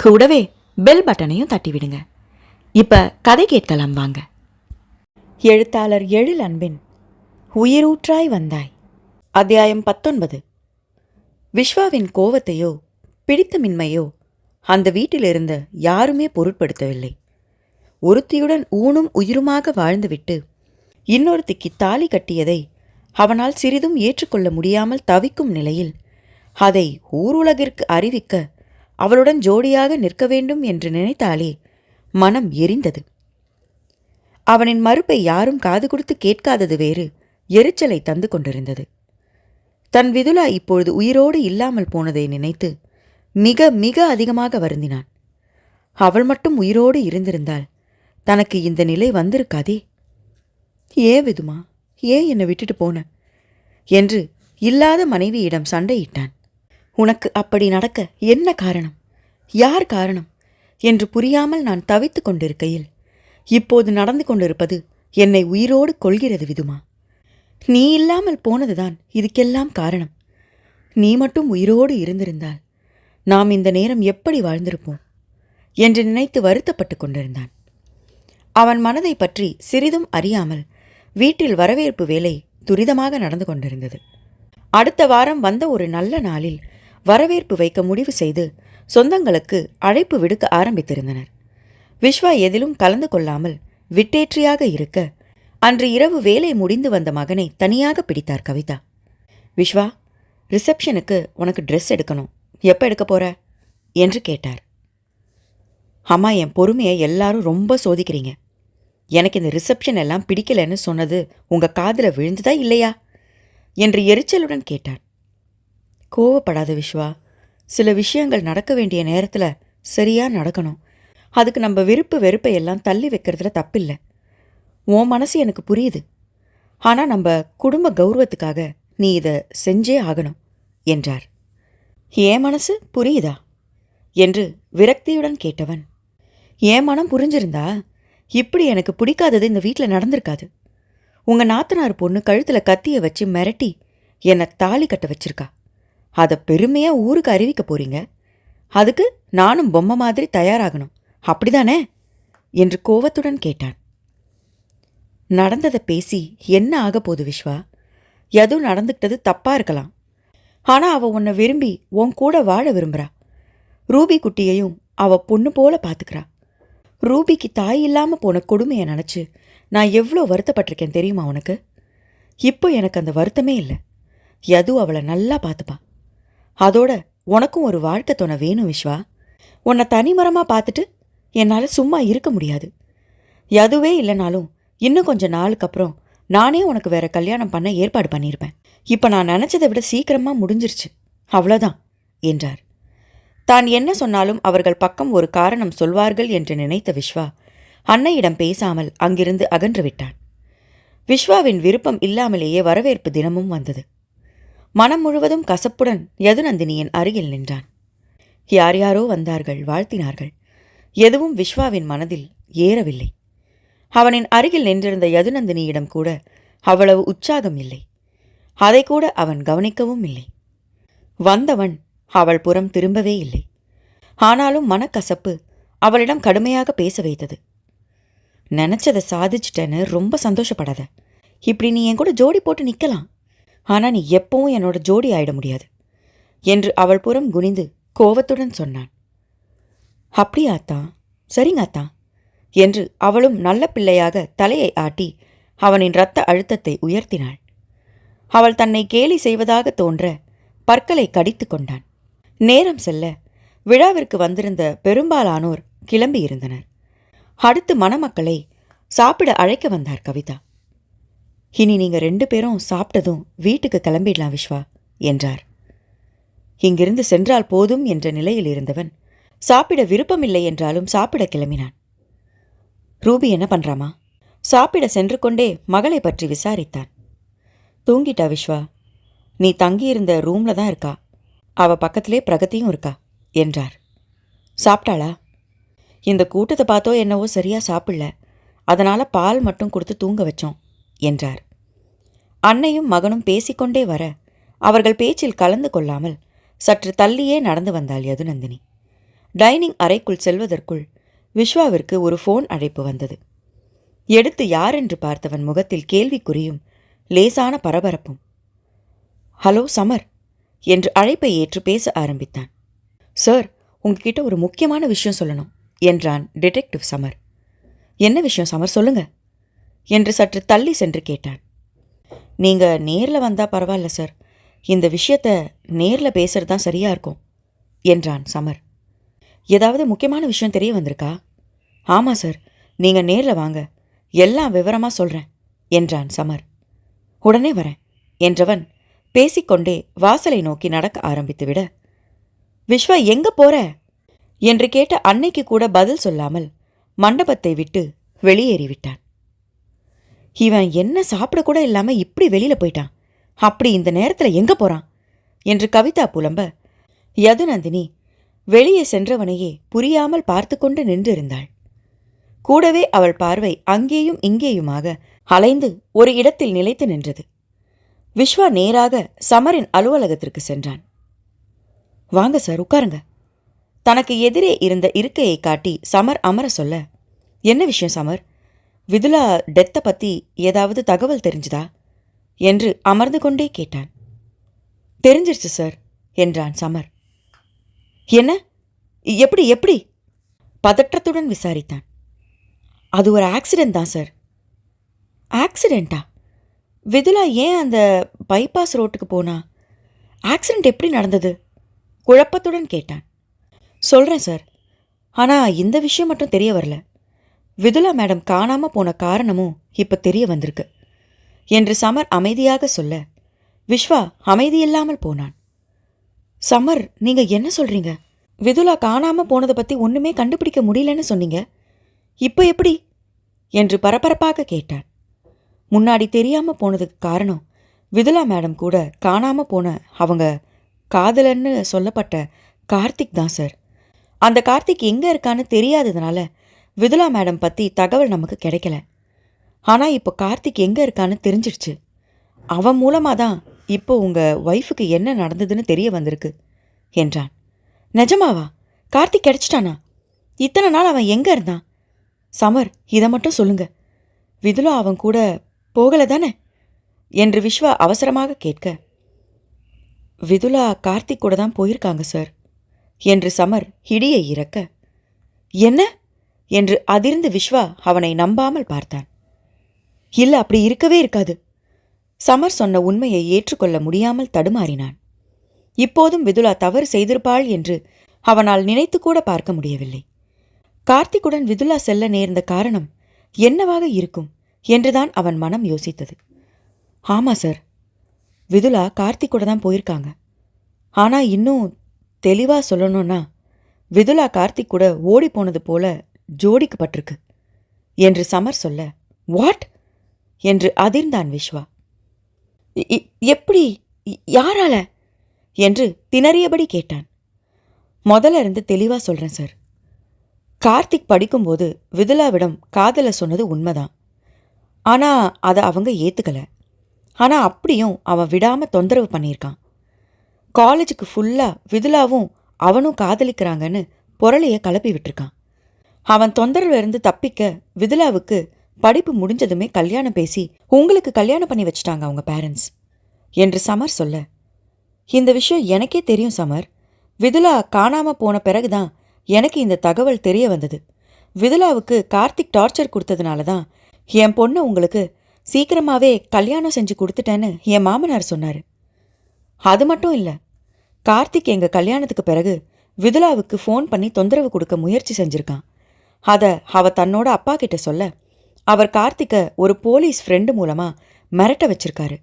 கூடவே பெல் பட்டனையும் தட்டிவிடுங்க. இப்போ இப்ப கதை கேட்கலாம் வாங்க. எழுத்தாளர் எழில் அன்பின் உயிரூற்றாய் வந்தாய். அத்தியாயம் பத்தொன்பது. விஸ்வாவின் கோவத்தையோ பிடித்தமின்மையோ அந்த வீட்டிலிருந்து யாருமே பொருட்படுத்தவில்லை. ஒருத்தியுடன் ஊனும் உயிருமாக வாழ்ந்துவிட்டு இன்னொருத்திக்கு தாலி கட்டியதை அவனால் சிறிதும் ஏற்றுக்கொள்ள முடியாமல் தவிக்கும் நிலையில் அதை ஊருலகிற்கு அறிவிக்க அவளுடன் ஜோடியாக நிற்க வேண்டும் என்று நினைத்தாலே மனம் எரிந்தது. அவனின் மறுப்பை யாரும் காது கொடுத்து கேட்காதது வேறு. எரிச்சலை தந்து கொண்டிருந்தது. தன் விதுலா இப்பொழுது உயிரோடு இல்லாமல் போனதை நினைத்து மிக மிக அதிகமாக வருந்தினான். அவள் மட்டும் உயிரோடு இருந்திருந்தால் தனக்கு இந்த நிலை வந்திருக்காதே. ஏன் விதுமா ஏன் என்னை விட்டுட்டு போன? என்று இல்லாத மனைவியிடம் சண்டையிட்டான். உனக்கு அப்படி நடக்க என்ன காரணம்? யார் காரணம்? என்று புரியாமல் நான் தவித்துக் கொண்டிருக்கையில் இப்போது நடந்து கொண்டிருப்பது என்னை உயிரோடு கொள்கிறது விதுமா. நீ இல்லாமல் போனதுதான் இதுக்கெல்லாம் காரணம். நீ மட்டும் உயிரோடு இருந்திருந்தால் நாம் இந்த நேரம் எப்படி வாழ்ந்திருப்போம்? என்று நினைத்து வருத்தப்பட்டு கொண்டிருந்தான். அவன் மனதை பற்றி சிறிதும் அறியாமல் வீட்டில் வரவேற்பு வேலை துரிதமாக நடந்து கொண்டிருந்தது. அடுத்த வாரம் வந்த ஒரு நல்ல நாளில் வரவேற்பு வைக்க முடிவு செய்து சொந்தங்களுக்கு அழைப்பு விடுக்க ஆரம்பித்திருந்தனர். விஸ்வா எதிலும் கலந்து கொள்ளாமல் விட்டேற்றியாக இருக்க அன்று இரவு வேலை முடிந்து வந்த மகனை தனியாக பிடித்தார் கவிதா. விஸ்வா ரிசப்ஷனுக்கு உனக்கு ட்ரெஸ் எடுக்கணும். எப்போ எடுக்க போற? என்று கேட்டார். அம்மா என் பொறுமையை எல்லாரும் ரொம்ப சோதிக்கிறீங்க. எனக்கு இந்த ரிசப்ஷன் எல்லாம் பிடிக்கலன்னு சொன்னது உங்க காதில் விழுந்ததா இல்லையா? என்று எரிச்சலுடன் கேட்டார். கோவப்படாத விஸ்வா சில விஷயங்கள் நடக்க வேண்டிய நேரத்தில் சரியா நடக்கணும். அதுக்கு நம்ம விருப்பு வெறுப்பை எல்லாம் தள்ளி வைக்கிறதுல தப்பில்லை. உன் மனசு எனக்கு புரியுது. ஆனால் நம்ம குடும்ப கௌரவத்துக்காக நீ இதை செஞ்சே ஆகணும் என்றார். என் மனசு புரியுதா? என்று விரக்தியுடன் கேட்டவன். என் மனம் புரிஞ்சிருந்தா? இப்படி எனக்கு பிடிக்காதது இந்த வீட்டில் நடந்திருக்காது. உங்க நாத்தனார் பொண்ணு கழுத்தில் கத்தியை வச்சு மிரட்டி என்னை தாலி கட்ட வச்சிருக்கா. அதை பெருமையா ஊருக்கு அறிவிக்க போறீங்க. அதுக்கு நானும் பொம்மை மாதிரி தயாராகணும். அப்படிதானே? என்று கோவத்துடன் கேட்டான். நடந்ததை பேசி என்ன ஆக போகுது விஸ்வா எதுவும் நடந்துக்கிட்டது தப்பா இருக்கலாம். ஆனா அவ உன்னை விரும்பி உன் கூட வாழ விரும்புறா. ரூபி குட்டியையும் அவ பொண்ணு போல பாத்துக்கிறா. ரூபிக்கு தாய் இல்லாம போன கொடுமையை நினைச்சு நான் எவ்வளோ வருத்தப்பட்டிருக்கேன் தெரியுமா உனக்கு? இப்போ எனக்கு அந்த வருத்தமே இல்லை. யது அவளை நல்லா பார்த்துப்பா அதோட உனக்கும் ஒரு வாழ்க்கை துணை வேணும் விஸ்வா. உன்னை தனிமரமா பார்த்துட்டு என்னால் சும்மா இருக்க முடியாது. எதுவே இல்லைனாலும் இன்னும் கொஞ்ச நாளுக்கு அப்புறம் நானே உனக்கு வேற கல்யாணம் பண்ண ஏற்பாடு பண்ணியிருப்பேன் இப்போ நான் நினச்சதை விட சீக்கிரமா முடிஞ்சிருச்சு. அவ்வளோதான் என்றார். தான் என்ன சொன்னாலும் அவர்கள் பக்கம் ஒரு காரணம் சொல்வார்கள் என்று நினைத்த விஸ்வா அன்னையிடம் பேசாமல் அங்கிருந்து அகன்று விட்டான். விஸ்வாவின் விருப்பம் இல்லாமலேயே வரவேற்பு தினமும் வந்தது. மனம் முழுவதும் கசப்புடன் யதுநந்தினியின் அருகில் நின்றான். யார் யாரோ வந்தார்கள் வாழ்த்தினார்கள். எதுவும் விஸ்வாவின் மனதில் ஏறவில்லை. அவனின் அருகில் நின்றிருந்த யதுநந்தினியிடம் கூட அவ்வளவு உற்சாகம் இல்லை. அதை கூட அவன் கவனிக்கவும் இல்லை. வந்தவன் அவள் புறம் திரும்பவே இல்லை. ஆனாலும் மனக்கசப்பு அவளிடம் கடுமையாக பேச வைத்தது. நினச்சதை சாதிச்சிட்டேன்னு ரொம்ப சந்தோஷப்படாத. இப்படி நீ என் கூட ஜோடி போட்டு நிற்கலாம் ஆனால் நீ எப்பவும் என்னோட ஜோடி ஆயிட முடியாது என்று அவள் புறம் குனிந்து கோவத்துடன் சொன்னான். அப்படியாத்தா சரிங்காத்தா என்று அவளும் நல்ல பிள்ளையாக தலையை ஆட்டி அவனின் இரத்த அழுத்தத்தை உயர்த்தினாள். அவள் தன்னை கேலி செய்வதாக தோன்ற பற்களை கடித்து கொண்டான். நேரம் செல்ல விழாவிற்கு வந்திருந்த பெரும்பாலானோர் கிளம்பியிருந்தனர். அடுத்து மணமக்களை சாப்பிட அழைக்க வந்தார் கவிதா. இனி நீங்கள் ரெண்டு பேரும் சாப்பிட்டதும் வீட்டுக்கு கிளம்பிடலாம் விஸ்வா என்றார். இங்கிருந்து சென்றால் போதும் என்ற நிலையில் இருந்தவன் சாப்பிட விருப்பமில்லை என்றாலும் சாப்பிட கிளம்பினான். ரூபி என்ன பண்ணுறாமா சாப்பிட சென்று கொண்டே மகளை பற்றி விசாரித்தான். தூங்கிட்டா விஸ்வா நீ தங்கியிருந்த ரூம்ல தான் இருக்கா? அவ பக்கத்திலே பிரகதியும் இருக்கா? என்றார். சாப்பிட்டாளா? இந்த கூட்டத்தை பார்த்தோ என்னவோ சரியாக சாப்பிடல. அதனால் பால் மட்டும் கொடுத்து தூங்க வச்சோம். என்றார். அன்னையும் மகனும் பேசிக்கொண்டே வர அவர்கள் பேச்சில் கலந்து கொள்ளாமல் சற்று தள்ளியே நடந்து வந்தாள் யதுநந்தினி. டைனிங் அறைக்குள் செல்வதற்குள் விஸ்வாவிற்கு ஒரு ஃபோன் அழைப்பு வந்தது. எடுத்து யாரென்று பார்த்தவன் முகத்தில் கேள்விக்குறியும் லேசான பரபரப்பும். ஹலோ சமர் என்று அழைப்பை ஏற்று பேச ஆரம்பித்தான். சார் உங்ககிட்ட ஒரு முக்கியமான விஷயம் சொல்லணும் என்றான் டிடெக்டிவ் சமர். என்ன விஷயம் சமர்? சொல்லுங்க. என்று சற்று தள்ளி சென்று கேட்டான். நீங்க நேர்ல வந்தா பரவாயில்ல சார். இந்த விஷயத்த நேர்ல பேசுறது தான் சரியா இருக்கும் என்றான் சமர். ஏதாவது முக்கியமான விஷயம் தெரிய வந்திருக்கா? ஆமா சார். நீங்க நேர்ல வாங்க. எல்லாம் விவரமா சொல்றேன் என்றான் சமர். உடனே வரேன் என்றவன் பேசிக்கொண்டே வாசலை நோக்கி நடக்க ஆரம்பித்துவிட விஸ்வா எங்க போற? என்று கேட்ட அன்னைக்கு கூட பதில் சொல்லாமல் மண்டபத்தை விட்டு வெளியேறிவிட்டான். இவன் என்ன சாப்பிட கூட இல்லாம இப்படி வெளியில போயிட்டான். அப்படி இந்த நேரத்துல எங்க போறான்? என்று கவிதா புலம்ப. யதுநந்தினி வெளியே சென்றவனையே புரியாமல் பார்த்து கொண்டு நின்றிருந்தாள். கூடவே அவள் பார்வை அங்கேயும் இங்கேயுமாக அலைந்து ஒரு இடத்தில் நிலைத்து நின்றது. விஸ்வா நேராக சமரின் அலுவலகத்திற்கு சென்றான். வாங்க சார் உட்காருங்க. தனக்கு எதிரே இருந்த இருக்கையை காட்டி சமர் அமர சொல்ல என்ன விஷயம் சமர்? விதுலா டெத்தை பற்றி ஏதாவது தகவல் தெரிஞ்சுதா? என்று அமர்ந்து கொண்டே கேட்டான். தெரிஞ்சிருச்சு சார் என்றான் சமர். என்ன? எப்படி எப்படி? பதற்றத்துடன் விசாரித்தான். அது ஒரு ஆக்சிடென்ட் தான் சார். ஆக்சிடெண்ட்டா விதுலா ஏன் அந்த பைபாஸ் ரோட்டுக்கு போனா? ஆக்சிடெண்ட் எப்படி நடந்தது? குழப்பத்துடன் கேட்டான். சொல்கிறேன் சார். ஆனால் இந்த விஷயம் மட்டும் தெரிய வரல. விதுலா மேடம் காணாம போன காரணமும் இப்போ தெரிய வந்திருக்கு. என்று சமர் அமைதியாக சொல்ல விஸ்வா அமைதியில்லாமல் போனான். சமர் நீங்க என்ன சொல்றீங்க? விதுலா காணாம போனதை பத்தி ஒண்ணுமே கண்டுபிடிக்க முடியலன்னு சொன்னீங்க. இப்போ எப்படி? என்று பரபரப்பாக கேட்டான். முன்னாடி தெரியாம போனதுக்கு காரணம் விதுலா மேடம் கூட காணாம போன அவங்க காதலன்னு சொல்லப்பட்ட கார்த்திக் தான் சார். அந்த கார்த்திக் எங்க இருக்கான்னு தெரியாததுனால விதுலா மேடம் பத்தி தகவல் நமக்கு கிடைக்கல. ஆனா இப்போ கார்த்திக் எங்க இருக்கான்னு தெரிஞ்சிடுச்சு. அவன் மூலமா தான் இப்போ உங்க ஒய்ஃபுக்கு என்ன நடந்ததுன்னு தெரிய வந்திருக்கு என்றான். நிஜமாவா? கார்த்திக் கிடைச்சிட்டானா? இத்தனை நாள் அவன் எங்க இருந்தான்? சமர் இதை மட்டும் சொல்லுங்க. விதுலா அவன் கூட போகல தானே? என்று விஸ்வா அவசரமாக கேட்க. விதுலா கார்த்திக் கூட தான் போயிருக்காங்க சார் என்று சமர் இடியை இறக்க. என்ன? என்று அதிர்ந்து விஸ்வா அவனை நம்பாமல் பார்த்தான் இல்லை அப்படி இருக்கவே இருக்காது. சமர் சொன்ன உண்மையை ஏற்றுக்கொள்ள முடியாமல் தடுமாறினான். இப்போதும் விதுலா தவறு செய்திருப்பாள் என்று அவனால் நினைத்து கூட பார்க்க முடியவில்லை. கார்த்திக்குடன் விதுலா செல்ல நேர்ந்த காரணம் என்னவாக இருக்கும் என்றுதான் அவன் மனம் யோசித்தது. ஆமா சார் விதுலா கார்த்திக்கூட தான் போயிருக்காங்க. ஆனா இன்னும் தெளிவா சொல்லணும்னா விதுலா கார்த்திக் கூட ஓடி போனது போல ஜோடிக்கப்பட்டிருக்கு. என்று சமர் சொல்ல வாட்? என்று அதிர்ந்தான் விஸ்வா எப்படி? யாரால? என்று திணறியபடி கேட்டான். முதல்ல இருந்து தெளிவா சொல்றேன் சார். கார்த்திக் படிக்கும்போது விதுலாவிடம் காதல சொன்னது உண்மைதான். ஆனா அதை அவங்க ஏத்துக்கல. ஆனா அப்படியும் அவன் விடாம தொந்தரவு பண்ணியிருக்கான். காலேஜுக்கு ஃபுல்லா விதுலாவும் அவனும் காதலிக்கிறாங்கன்னு பொருளைய கலப்பி விட்டுருக்கான். அவன் தொந்தரவுல இருந்து தப்பிக்க விதுலாவுக்கு படிப்பு முடிஞ்சதுமே கல்யாணம் பேசி உங்களுக்கு கல்யாணம் பண்ணி வச்சிட்டாங்க அவங்க பேரண்ட்ஸ் என்று சமர் சொல்ல. இந்த விஷயம் எனக்கே தெரியும் சமர். விதுலா காணாம போன பிறகுதான் எனக்கு இந்த தகவல் தெரிய வந்தது. விதுலாவுக்கு கார்த்திக் டார்ச்சர் கொடுத்ததுனால தான் என் பொண்ணை உங்களுக்கு சீக்கிரமாவே கல்யாணம் செஞ்சு கொடுத்துட்டேன்னு என் மாமனார் சொன்னாரு. அது மட்டும் இல்ல கார்த்திக் எங்க கல்யாணத்துக்கு பிறகு விதுலாவுக்கு ஃபோன் பண்ணி தொந்தரவு கொடுக்க முயற்சி செஞ்சிருக்கான். அதை அவ தன்னோட அப்பா கிட்ட சொல்ல. அவர் கார்த்திக்க ஒரு போலீஸ் ஃப்ரெண்டு மூலமா மிரட்ட வச்சிருக்காரு.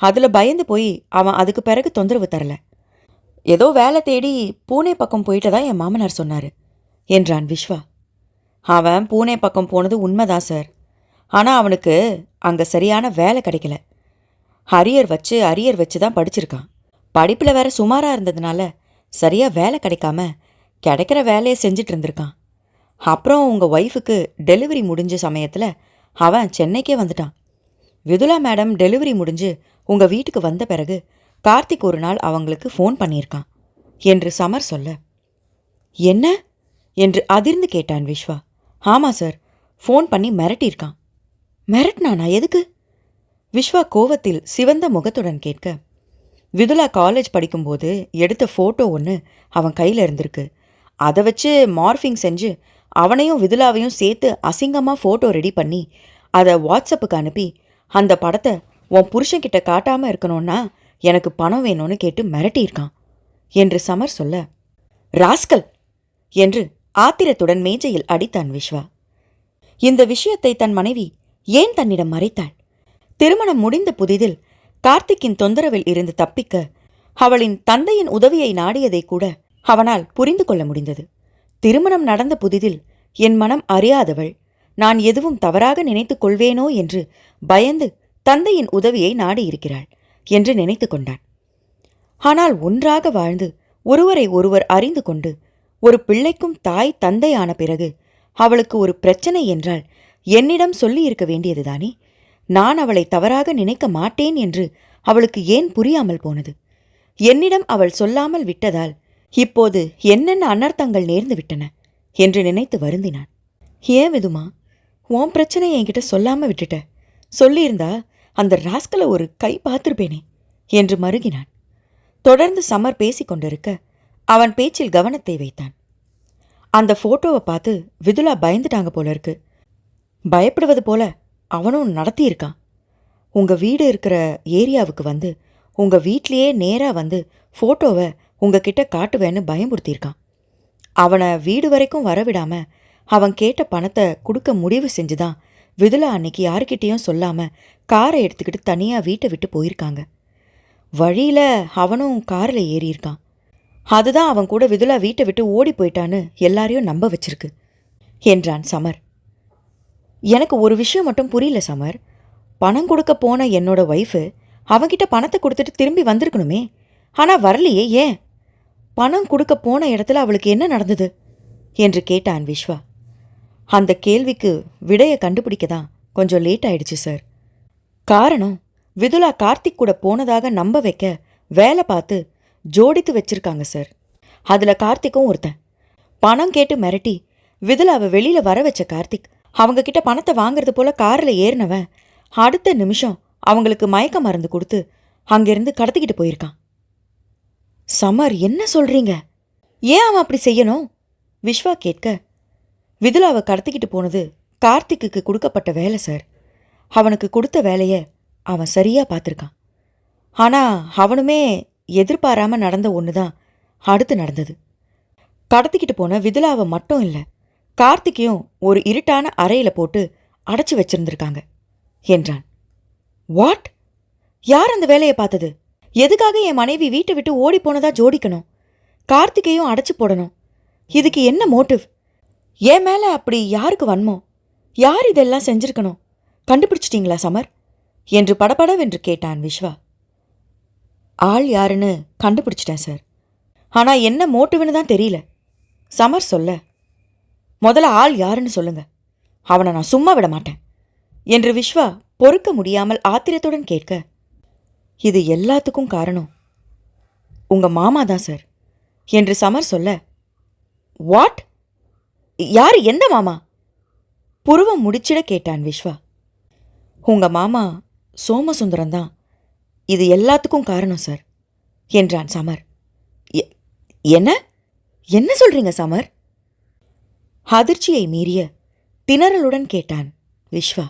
அதில் பயந்து போய் அவன் அதுக்கு பிறகு தொந்தரவு தரல. ஏதோ வேலை தேடி பூனே பக்கம் போயிட்டதா என் மாமனார் சொன்னார் என்றான் விஸ்வா அவன் பூனே பக்கம் போனது உண்மைதான் சார். ஆனால் அவனுக்கு அங்கே சரியான வேலை கிடைக்கல. அரியர் வச்சு அரியர் வச்சு தான் படிச்சிருக்கான். படிப்பில் வேற சுமாராக இருந்ததுனால சரியாக வேலை கிடைக்காம கிடைக்கிற வேலையை செஞ்சுட்டு இருந்திருக்கான். அப்புறம் உங்கள் ஒய்ஃபுக்கு டெலிவரி முடிஞ்ச சமயத்தில் அவன் சென்னைக்கே வந்துட்டான். விதுலா மேடம் டெலிவரி முடிஞ்சு உங்கள் வீட்டுக்கு வந்த பிறகு கார்த்திக் ஒரு நாள் அவங்களுக்கு ஃபோன் பண்ணியிருக்கான். என்று சமர் சொல்ல என்ன? என்று அதிர்ந்து கேட்டான் விஸ்வா ஆமாம் சார் ஃபோன் பண்ணி மிரட்டியிருக்கான். மிரட்டினானா? எதுக்கு? விஸ்வா கோவத்தில் சிவந்த முகத்துடன் கேட்க விதுலா காலேஜ் படிக்கும்போது எடுத்த ஃபோட்டோ ஒன்று அவன் கையில் இருந்திருக்கு. அதை வச்சு மார்ஃபிங் செஞ்சு அவனையும் விதுலாவையும் சேர்த்து அசிங்கமாக ஃபோட்டோ ரெடி பண்ணி அதை வாட்ஸ்அப்புக்கு அனுப்பி அந்த படத்தை உன் புருஷன்கிட்ட காட்டாமல் இருக்கணும்னா எனக்கு பணம் வேணும்னு கேட்டு மிரட்டியிருக்கான் என்று சமர் சொல்ல ராஸ்கல்! என்று ஆத்திரத்துடன் மேஜையில் அடித்தான் விஸ்வா இந்த விஷயத்தை தன் மனைவி ஏன் தன்னிடம் மறைத்தாள்? திருமணம் முடிந்த புதிதில் கார்த்திக்கின் தொந்தரவில் இருந்து தப்பிக்க அவளின் தந்தையின் உதவியை நாடியதை கூட அவனால் புரிந்து கொள்ள முடிந்தது. திருமணம் நடந்த புதிதில் என் மனம் அறியாதவள். நான் எதுவும் தவறாக நினைத்துக் கொள்வேனோ என்று பயந்து தந்தையின் உதவியை நாடியிருக்கிறாள் என்று நினைத்து கொண்டான். ஆனால் ஒன்றாக வாழ்ந்து ஒருவரை ஒருவர் அறிந்து கொண்டு ஒரு பிள்ளைக்கும் தாய் தந்தையான பிறகு அவளுக்கு ஒரு பிரச்சனை என்றால் என்னிடம் சொல்லியிருக்க வேண்டியதுதானே? நான் அவளை தவறாக நினைக்க மாட்டேன் என்று அவளுக்கு ஏன் புரியாமல் போனது? என்னிடம் அவள் சொல்லாமல் விட்டதால் இப்போது என்னென்ன அனர்த்தங்கள் நேர்ந்து விட்டன? என்று நினைத்து வருந்தினான். ஏன் விதுமா? உன் பிரச்சனையை என்கிட்ட சொல்லாம விட்டுட்ட. சொல்லியிருந்தா அந்த ராஸ்கலை ஒரு கை பார்த்திருப்பேனே என்று மருகினான். தொடர்ந்து சமர் பேசிக் கொண்டிருக்க அவன் பேச்சில் கவனத்தை வைத்தான். அந்த போட்டோவை பார்த்து விதுலா பயந்துட்டாங்க போல இருக்கு. பயப்படுவது போல அவனும் நடத்தியிருக்கான். உங்க வீடு இருக்கிற ஏரியாவுக்கு வந்து உங்க வீட்லேயே நேரா வந்து போட்டோவை உங்ககிட்ட காட்டுவேன்னு பயமுறுத்தியிருக்கான். அவனை வீடு வரைக்கும் வரவிடாம அவன் கேட்ட பணத்தை கொடுக்க முடிவு செஞ்சுதான் விதுலா அன்னைக்கு யாருக்கிட்டேயும் சொல்லாம காரை எடுத்துக்கிட்டு தனியா வீட்டை விட்டு போயிருக்காங்க. வழியில அவனும் காரில் ஏறியிருக்கான். அதுதான் அவன் கூட விதுலா வீட்டை விட்டு ஓடி போயிட்டான்னு எல்லாரையும் நம்ப வச்சிருக்கு என்றான் சமர். எனக்கு ஒரு விஷயம் மட்டும் புரியல சமர். பணம் கொடுக்க போன என்னோட ஒய்ஃபு அவன்கிட்ட பணத்தை கொடுத்துட்டு திரும்பி வந்திருக்கணுமே. ஆனால் வரலையே ஏன்? பணம் கொடுக்க போன இடத்துல அவளுக்கு என்ன நடந்தது? என்று கேட்டான் விஸ்வா. அந்த கேள்விக்கு விடையை கண்டுபிடிக்க தான் கொஞ்சம் லேட் ஆயிடுச்சு சார். காரணம் விதுலா கார்த்திக் கூட போனதாக நம்ப வைக்க வேலை பார்த்து ஜோடித்து வச்சிருக்காங்க சார். அதுல கார்த்திக்கும் ஒருத்தன். பணம் கேட்டு மிரட்டி விதுலாவை வெளியில வர வச்ச கார்த்திக் அவங்க கிட்ட பணத்தை வாங்குறது போல காரில் ஏறினவன் அடுத்த நிமிஷம் அவங்களுக்கு மயக்க மருந்து கொடுத்து அங்கிருந்து கடத்திக்கிட்டு போயிருக்கான். சமர் என்ன சொல்றீங்க? ஏன் அவன் அப்படி செய்யணும்? விஸ்வா கேட்க விதுலாவை கடத்திக்கிட்டு போனது கார்த்திக்குக்கு கொடுக்கப்பட்ட வேலை சார். அவனுக்கு கொடுத்த வேலையை அவன் சரியா பார்த்துருக்கான். ஆனா அவனுமே எதிர்பாராம நடந்த ஒன்று தான் அடுத்து நடந்தது. கடத்திக்கிட்டு போன விதுலாவை மட்டும் இல்லை கார்த்திக்கையும் ஒரு இருட்டான அறையில போட்டு அடைச்சு வச்சிருந்திருக்காங்க என்றான். வாட்? யார் அந்த வேலையை பார்த்தது? எதுக்காக என் மனைவி வீட்டை விட்டு ஓடி போனதா ஜோடிக்கணும்? கார்த்திகையும் அடைச்சி போடணும். இதுக்கு என்ன மோட்டிவ்? என் மேலே அப்படி யாருக்கு வன்மோ யார் இதெல்லாம் செஞ்சிருக்கணும்? கண்டுபிடிச்சிட்டீங்களா சமர்? என்று படபடவென்று கேட்டான் விஸ்வா ஆள் யாருன்னு கண்டுபிடிச்சிட்டேன் சார். ஆனால் என்ன மோட்டிவ்னு தான் தெரியல. சமர் சொல்ல முதல்ல ஆள் யாருன்னு சொல்லுங்க. அவனை நான் சும்மா விட மாட்டேன். என்று விஸ்வா பொறுக்க முடியாமல் ஆத்திரத்துடன் கேட்க இது எல்லாத்துக்கும் காரணம். உங்க மாமா தான் சார். என்று சமர் சொல்ல வாட்? யார் எந்த மாமா? புருவம் முடிச்சிட கேட்டான் விஸ்வா உங்க மாமா சோமசுந்தரம் தான் இது எல்லாத்துக்கும் காரணம் சார் என்றான் சமர். "எ- என்ன? என்ன சொல்றீங்க சமர்? அதிர்ச்சியை மீறிய திணறலுடன் கேட்டான் விஸ்வா